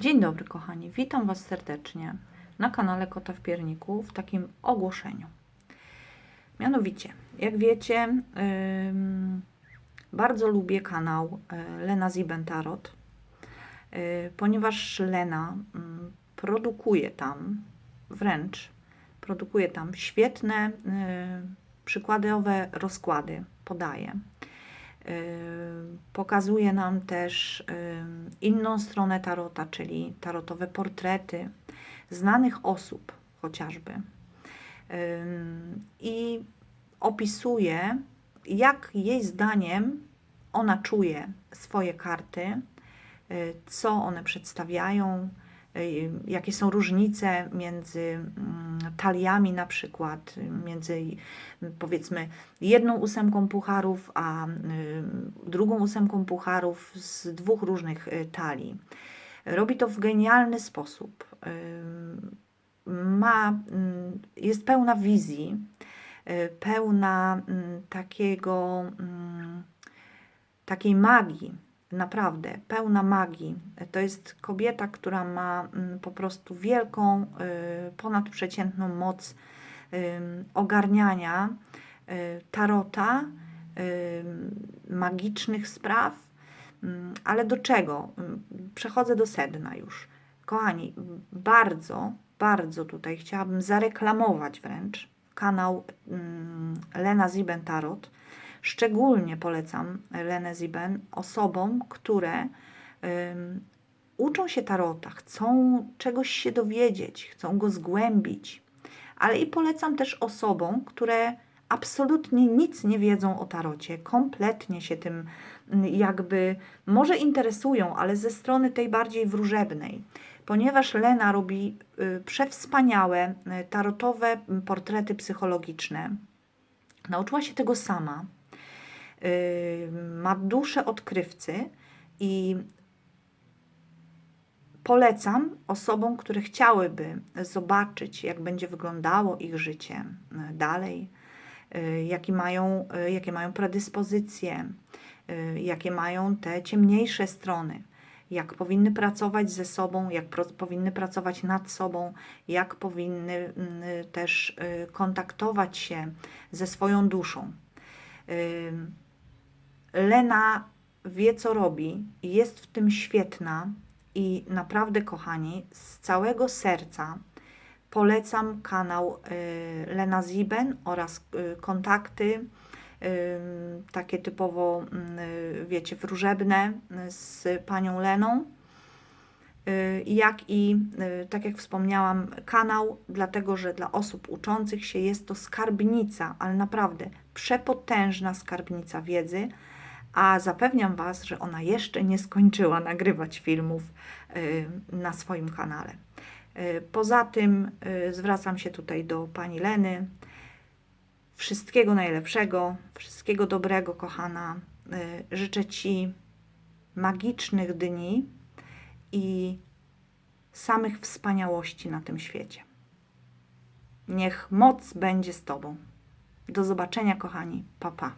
Dzień dobry, kochani. Witam Was serdecznie na kanale Kota w Pierniku w takim ogłoszeniu. Mianowicie, jak wiecie, bardzo lubię kanał y, Lena Zibentarot, y, ponieważ Lena produkuje tam, wręcz produkuje tam świetne y, przykładowe rozkłady, podaje. Pokazuje nam też inną stronę tarota, czyli tarotowe portrety znanych osób chociażby. I opisuje, jak jej zdaniem ona czuje swoje karty, y, co one przedstawiają, y, jakie są różnice między mm, taliami na przykład, między powiedzmy jedną ósemką pucharów, a y, drugą ósemką pucharów z dwóch różnych y, talii. Robi to w genialny sposób. Y, Ma, jest pełna wizji, pełna takiego, takiej magii, naprawdę, pełna magii. To jest kobieta, która ma mm, po prostu wielką, y, ponadprzeciętną moc ogarniania y, tarota, magicznych spraw. Ym, Ale do czego? Ym, Przechodzę do sedna już. Kochani, bardzo, bardzo tutaj chciałabym zareklamować wręcz kanał Lena Ziben Tarot. Szczególnie polecam Lenę Ziben osobom, które ym, uczą się tarota, chcą czegoś się dowiedzieć, chcą go zgłębić, ale i polecam też osobom, które absolutnie nic nie wiedzą o tarocie, kompletnie się tym mm, jakby może interesują, ale ze strony tej bardziej wróżebnej, ponieważ Lena robi y, przewspaniałe y, tarotowe portrety psychologiczne. Nauczyła się tego sama. Y, Ma duszę odkrywcy i polecam osobom, które chciałyby zobaczyć, jak będzie wyglądało ich życie y, dalej, y, jakie mają, jakie mają predyspozycje, jakie mają te ciemniejsze strony, jak powinny pracować ze sobą, jak pro, powinny pracować nad sobą, jak powinny też kontaktować się ze swoją duszą. Lena wie, co robi, jest w tym świetna i naprawdę, kochani, z całego serca polecam kanał y, Lena Ziben oraz y, kontakty y, takie typowo, wiecie, wróżebne z panią Leną. Jak i, tak jak wspomniałam, kanał, dlatego że dla osób uczących się jest to skarbnica, ale naprawdę przepotężna skarbnica wiedzy, a zapewniam Was, że ona jeszcze nie skończyła nagrywać filmów y, na swoim kanale. Y, Poza tym y, zwracam się tutaj do pani Leny. Wszystkiego najlepszego, wszystkiego dobrego, kochana. Życzę Ci magicznych dni i samych wspaniałości na tym świecie. Niech moc będzie z Tobą. Do zobaczenia, kochani. Pa, pa.